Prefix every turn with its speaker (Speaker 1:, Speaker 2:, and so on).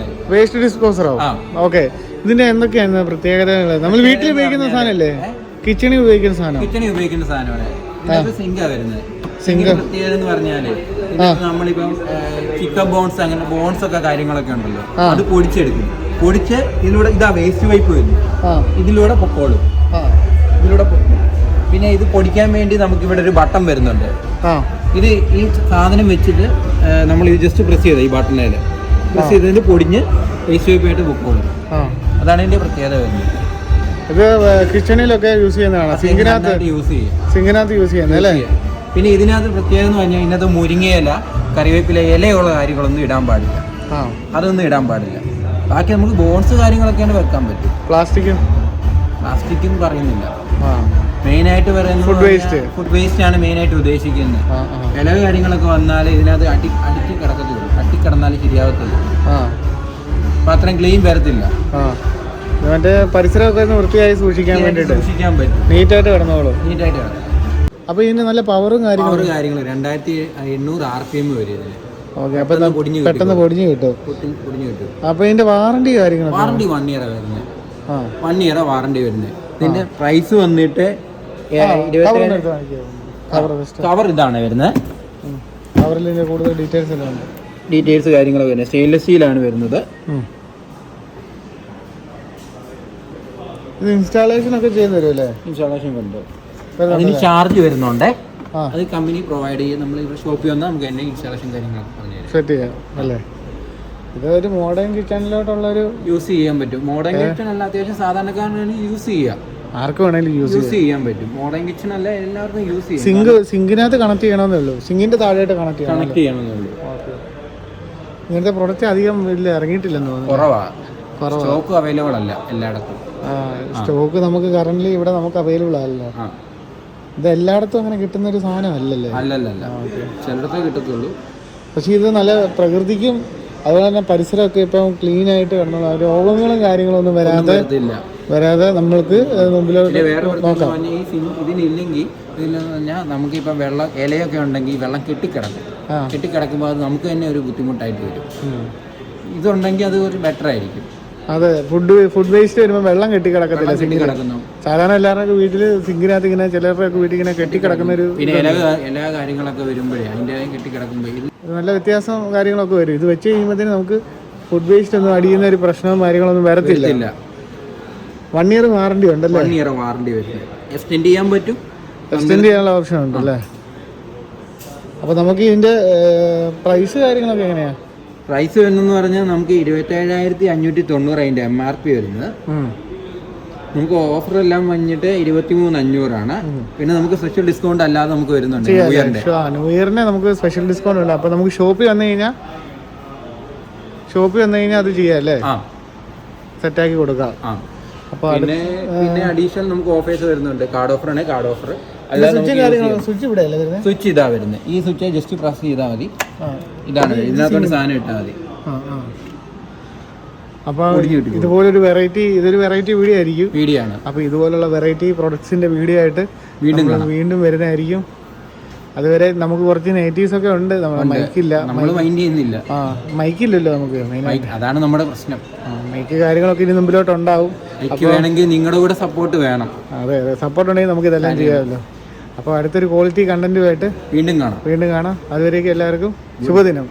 Speaker 1: വരുന്നത്
Speaker 2: waste ഡിസ്പോസറോ. Okay ഇതിന്റെ എന്തൊക്കെയാണ് പ്രത്യേകതകൾ നമ്മൾ വീട്ടിൽ ഉപയോഗിക്കുന്ന സാധനമല്ലേ? കിച്ചണിൽ ഉപയോഗിക്കുന്ന സാധനം.
Speaker 1: കിച്ചണിൽ ഉപയോഗിക്കുന്ന സാധനമാണ്. സിങ്കാ വരുന്നത്. പ്രത്യേകത എന്ന് പറഞ്ഞാൽ നമ്മളിപ്പം ചിക്കൻ ബോൺസ് അങ്ങനെ ബോൺസ് ഒക്കെ കാര്യങ്ങളൊക്കെ ഉണ്ടല്ലോ. അത് പൊടിച്ചെടുക്കും. പൊടിച്ച് ഇതിലൂടെ ഇതാ വേസ്റ്റ് വൈപ്പ് വരുന്നു. ഇതിലൂടെ പൊക്കോളും. ഇതിലൂടെ പിന്നെ ഇത് പൊടിക്കാൻ വേണ്ടി നമുക്ക് ഇവിടെ ഒരു ബട്ടൺ വരുന്നുണ്ട്. ഇത് ഈ സാധനം വെച്ചിട്ട് നമ്മൾ ഇത് ജസ്റ്റ് പ്രസ് ചെയ്ത ഈ ബട്ടണിൽ പ്രസ് ചെയ്തതിന് പൊടിഞ്ഞ് വേസ്റ്റ് പൈപ്പ് ആയിട്ട് പൊക്കോളും
Speaker 2: ആ.
Speaker 1: അതാണ് ഇതിന്റെ പ്രത്യേകത വരുന്നത്.
Speaker 2: ഇത് കിച്ചണിലൊക്കെ യൂസ് ചെയ്യുന്നതാണ്? സിംഗിനകത്ത്
Speaker 1: യൂസ് ചെയ്യുക
Speaker 2: സിംഗിനകത്ത് യൂസ് ചെയ്യുന്നത് അല്ലേ?
Speaker 1: പിന്നെ ഇതിനകത്ത് പ്രത്യേകത എന്ന് പറഞ്ഞാൽ ഇതിനകത്ത് മുരിങ്ങയില കറിവേപ്പില ഇലയുള്ള കാര്യങ്ങളൊന്നും ഇടാൻ പാടില്ല. അതൊന്നും ഇടാൻ പാടില്ല. ബാക്കി നമുക്ക് ബോൺസ് കാര്യങ്ങളൊക്കെയാണ് വെക്കാൻ പറ്റും.
Speaker 2: പ്ലാസ്റ്റിക്കും
Speaker 1: പ്ലാസ്റ്റിക്കും പറയുന്നില്ല.
Speaker 2: ആ.
Speaker 1: മെയിനായിട്ട് പറയുന്നത്
Speaker 2: ഫുഡ് വേസ്റ്റ്
Speaker 1: ഫുഡ് വേസ്റ്റ് ആണ് മെയിൻ
Speaker 2: ആയിട്ട് ഉദ്ദേശിക്കുന്നത്.
Speaker 1: ഇല കാര്യങ്ങളൊക്കെ വന്നാൽ ഇതിനകത്ത് അടി അടിച്ച് കിടക്കത്തുള്ളൂ. അട്ടിക്കിടന്നാൽ ശരിയാവത്തുള്ളൂ
Speaker 2: ആ.
Speaker 1: അപ്പം അത്രയും ക്ലീൻ വരത്തില്ല.
Speaker 2: മറ്റേ പരിസരമൊക്കെ ഒന്ന് വൃത്തിയായി സൂക്ഷിക്കാൻ വേണ്ടിയിട്ട്.
Speaker 1: സൂക്ഷിക്കാൻ പറ്റും.
Speaker 2: നീറ്റായിട്ട് കിടന്നോളൂ.
Speaker 1: നീറ്റായിട്ട് കിടക്കും.
Speaker 2: അപ്പോൾ ഇതിന് നല്ല പവറും കാര്യങ്ങളും
Speaker 1: പവർ കാര്യങ്ങൾ രണ്ടായിരത്തി എണ്ണൂറ് ആർ പി എം വരും ഇതിന്.
Speaker 2: ഓക്കെ
Speaker 1: പൊടിഞ്ഞു
Speaker 2: പെട്ടെന്ന് പൊടിഞ്ഞ് കിട്ടും.
Speaker 1: പൊടിഞ്ഞു കിട്ടും.
Speaker 2: അപ്പോൾ ഇതിന്റെ വാറണ്ടി കാര്യങ്ങൾ
Speaker 1: വാറണ്ടി വൺ ഇയർ വരുന്നത്
Speaker 2: ആ.
Speaker 1: വൺ ഇയർ വാറണ്ടി വരുന്നത് ഇതിന്റെ പ്രൈസ് വന്നിട്ട്
Speaker 2: കവർ
Speaker 1: ഇതാണ് വരുന്നത്
Speaker 2: കവറിൽ കൂടുതൽ ഡീറ്റെയിൽസ് എല്ലാം ഉണ്ട്.
Speaker 1: ഡീറ്റെയിൽസ് കാര്യങ്ങളൊക്കെ വരുന്നത്. സ്റ്റെയിൻലെസ് സ്റ്റീലാണ് വരുന്നത്.
Speaker 2: ഇത് ഇൻസ്റ്റാളേഷൻ ഒക്കെ ചെയ്തു തരുമല്ലേ
Speaker 1: ഇൻസ്റ്റാളേഷൻ ഉണ്ട്. അതിന് ചാർജ് വരുന്നുണ്ട്. അത് കമ്പനി പ്രൊവൈഡ് ചെയ്യും. നമ്മൾ ഇവിടെ ഷോപ്പിൽ വന്നാൽ നമുക്ക് തന്നെ ഇൻസ്റ്റാളേഷൻ കാര്യങ്ങളൊക്കെ പറഞ്ഞു
Speaker 2: സെറ്റ് ചെയ്യാം അല്ലേ? ഇതൊരു മോഡേൺ കിച്ചണിലോട്ടുള്ള ഒരു
Speaker 1: യൂസ് ചെയ്യാൻ പറ്റും. മോഡേൺ കിച്ചൺ അല്ല അത്യാവശ്യം സാധാരണക്കാരന് യൂസ് ചെയ്യാം.
Speaker 2: ആർക്ക് വേണേലും യൂസ്
Speaker 1: ചെയ്യാൻ പറ്റും. മോഡേൺ കിച്ചൺ അല്ല എല്ലാവർക്കും യൂസ് ചെയ്യാം.
Speaker 2: സിങ്ക് സിങ്കിനകത്ത് കണക്ട് ചെയ്യണമെന്നേ ഉള്ളൂ. സിങ്കിന്റെ താഴെയായിട്ട് കണക്ട് ചെയ്യണം
Speaker 1: കണക്ട് ചെയ്യണമെന്നുള്ളൂ
Speaker 2: ഓക്കെ ഇങ്ങനത്തെ പ്രൊഡക്റ്റ് അധികം ഇല്ല ഇറങ്ങിയിട്ടില്ലെന്ന് തോന്നുന്നു.
Speaker 1: കുറവാണ്
Speaker 2: കുറവാ.
Speaker 1: സ്റ്റോക്ക് അവൈലബിൾ അല്ല എല്ലായിടത്തും.
Speaker 2: സ്റ്റോക്ക് നമുക്ക് കറന്റ് ഇവിടെ നമുക്ക് അവൈലബിൾ അല്ലല്ലോ ഇത് എല്ലായിടത്തും അങ്ങനെ കിട്ടുന്ന ഒരു സാധനം അല്ലല്ലേ?
Speaker 1: അല്ലല്ലല്ല. ചിലടത്തേ കിട്ടത്തുള്ളൂ.
Speaker 2: പക്ഷേ ഇത് നല്ല പ്രകൃതിക്കും അതുപോലെ തന്നെ പരിസരമൊക്കെ ഇപ്പം ക്ലീൻ ആയിട്ട് കിടന്നുള്ള രോഗങ്ങളും കാര്യങ്ങളൊന്നും വരാതെ വരാതെ നമ്മൾക്ക് മുമ്പിലോട്ട്
Speaker 1: സിം ഇതിനില്ലെങ്കിൽ പറഞ്ഞാൽ നമുക്കിപ്പോൾ വെള്ളം ഇലയൊക്കെ ഉണ്ടെങ്കിൽ വെള്ളം കെട്ടിക്കിടക്കും. കെട്ടിക്കിടക്കുമ്പോൾ അത് നമുക്ക് തന്നെ ഒരു ബുദ്ധിമുട്ടായിട്ട് വരും. ഇതുണ്ടെങ്കിൽ അത് ഒരു ബെറ്റർ ആയിരിക്കും.
Speaker 2: അതെ ഫുഡ് ഫുഡ് വേസ്റ്റ് വരുമ്പോൾ വെള്ളം കെട്ടിക്കിടക്കത്തില്ല സിങ്കിന്
Speaker 1: കിടക്കുന്നു
Speaker 2: സാധാരണ എല്ലാവരുടെ വീട്ടിൽ സിങ്കിനകത്ത് ഇങ്ങനെ ചിലരുടെയൊക്കെ വീട്ടിൽ ഇങ്ങനെ കെട്ടിക്കിടക്കുന്ന ഒരു
Speaker 1: പിന്നെ ഇല എല്ലാ കാര്യങ്ങളൊക്കെ വരുമ്പോഴേ അതിന്റെ ഇത്
Speaker 2: നല്ല വ്യത്യാസം കാര്യങ്ങളൊക്കെ വരും. ഇത് വെച്ച് കഴിയുമ്പോഴത്തേന് നമുക്ക് ഫുഡ് വേസ്റ്റ് ഒന്നും അടിയുന്ന ഒരു പ്രശ്നവും കാര്യങ്ങളൊന്നും വരത്തില്ല. വൺ ഇയർ വാറണ്ടി ഉണ്ടല്ലോ?
Speaker 1: വൺ ഇയർ വാറണ്ടി വരും. എക്സ്റ്റെൻഡ് ചെയ്യാൻ പറ്റും?
Speaker 2: എക്സ്റ്റെൻഡ് ചെയ്യാനുള്ള ഓപ്ഷൻ ഉണ്ടല്ലേ? അപ്പോൾ നമുക്ക് ഇതിന്റെ പ്രൈസ് കാര്യങ്ങളൊക്കെ എങ്ങനെയാ?
Speaker 1: പ്രൈസ് വരുന്നതെന്ന് പറഞ്ഞാൽ നമുക്ക് ഇരുപത്തേഴായിരത്തി അഞ്ഞൂറ്റി തൊണ്ണൂറ് അതിന്റെ എം ആർ പി വരുന്നത് നമുക്ക് ഓഫർ എല്ലാം വന്നിട്ട് ഇരുപത്തി മൂന്ന് അഞ്ഞൂറാണ് പിന്നെ നമുക്ക് സ്പെഷ്യൽ ഡിസ്കൗണ്ട് അല്ലാതെ നമുക്ക് വരുന്നുണ്ട് ന്യൂ ഇയറിന്റെ
Speaker 2: ന്യൂ ഇയറിന് നമുക്ക് സ്പെഷ്യൽ ഡിസ്കൗണ്ട് ഉണ്ട് അപ്പോൾ നമുക്ക് ഷോപ്പിൽ വന്നു കഴിഞ്ഞാൽ ഷോപ്പിൽ വന്നു കഴിഞ്ഞാൽ അത് ചെയ്യാം അല്ലേ?
Speaker 1: സെറ്റ്
Speaker 2: സെറ്റാക്കി കൊടുക്കാം. അപ്പോൾ
Speaker 1: പിന്നെ പിന്നെ അഡീഷണൽ നമുക്ക് ഓഫേഴ്സ് വരുന്നുണ്ട്. കാർഡ് ഓഫർ ആണ് കാർഡ് ഓഫർ
Speaker 2: സ്വിച്ച് ഇവിടെ
Speaker 1: സ്വിച്ച് ഇതാ വരുന്നത്. ഈ സ്വിച്ച് ജസ്റ്റ് പ്രസ് ചെയ്താൽ മതി. ഇതാണ്. ഇതിനകത്തോട്ട് സാധനം ഇട്ടാൽ മതി.
Speaker 2: ആ ആ. അപ്പോൾ ഇതുപോലൊരു വെറൈറ്റി ഇതൊരു വെറൈറ്റി വീഡിയോ ആയിരിക്കും.
Speaker 1: വീഡിയോ ആണ്
Speaker 2: അപ്പോൾ ഇതുപോലുള്ള വെറൈറ്റി പ്രൊഡക്ട്സിന്റെ വീഡിയോ ആയിട്ട്
Speaker 1: വീണ്ടും
Speaker 2: വീണ്ടും വരുന്നതായിരിക്കും. അതുവരെ നമുക്ക് കുറച്ച് നെഗറ്റീവ്സ് ഒക്കെ ഉണ്ട്. നമ്മുടെ മൈക്കില്ല
Speaker 1: നമ്മൾ മൈൻഡ് ചെയ്യുന്നില്ല.
Speaker 2: ആ മൈക്കില്ലല്ലോ നമുക്ക്
Speaker 1: അതാണ് നമ്മുടെ പ്രശ്നം.
Speaker 2: മൈക്ക് കാര്യങ്ങളൊക്കെ ഇനി മുമ്പിലോട്ട് ഉണ്ടാവും
Speaker 1: വേണമെങ്കിൽ നിങ്ങളുടെ കൂടെ സപ്പോർട്ട് വേണം.
Speaker 2: അതെ അതെ. സപ്പോർട്ട് ഉണ്ടെങ്കിൽ നമുക്ക് ഇതെല്ലാം ചെയ്യാമല്ലോ. അപ്പോൾ അടുത്തൊരു ക്വാളിറ്റി കണ്ടന്റുമായിട്ട്
Speaker 1: വീണ്ടും കാണാം.
Speaker 2: വീണ്ടും കാണാം. അതുവരേക്കും എല്ലാവർക്കും ശുഭദിനം.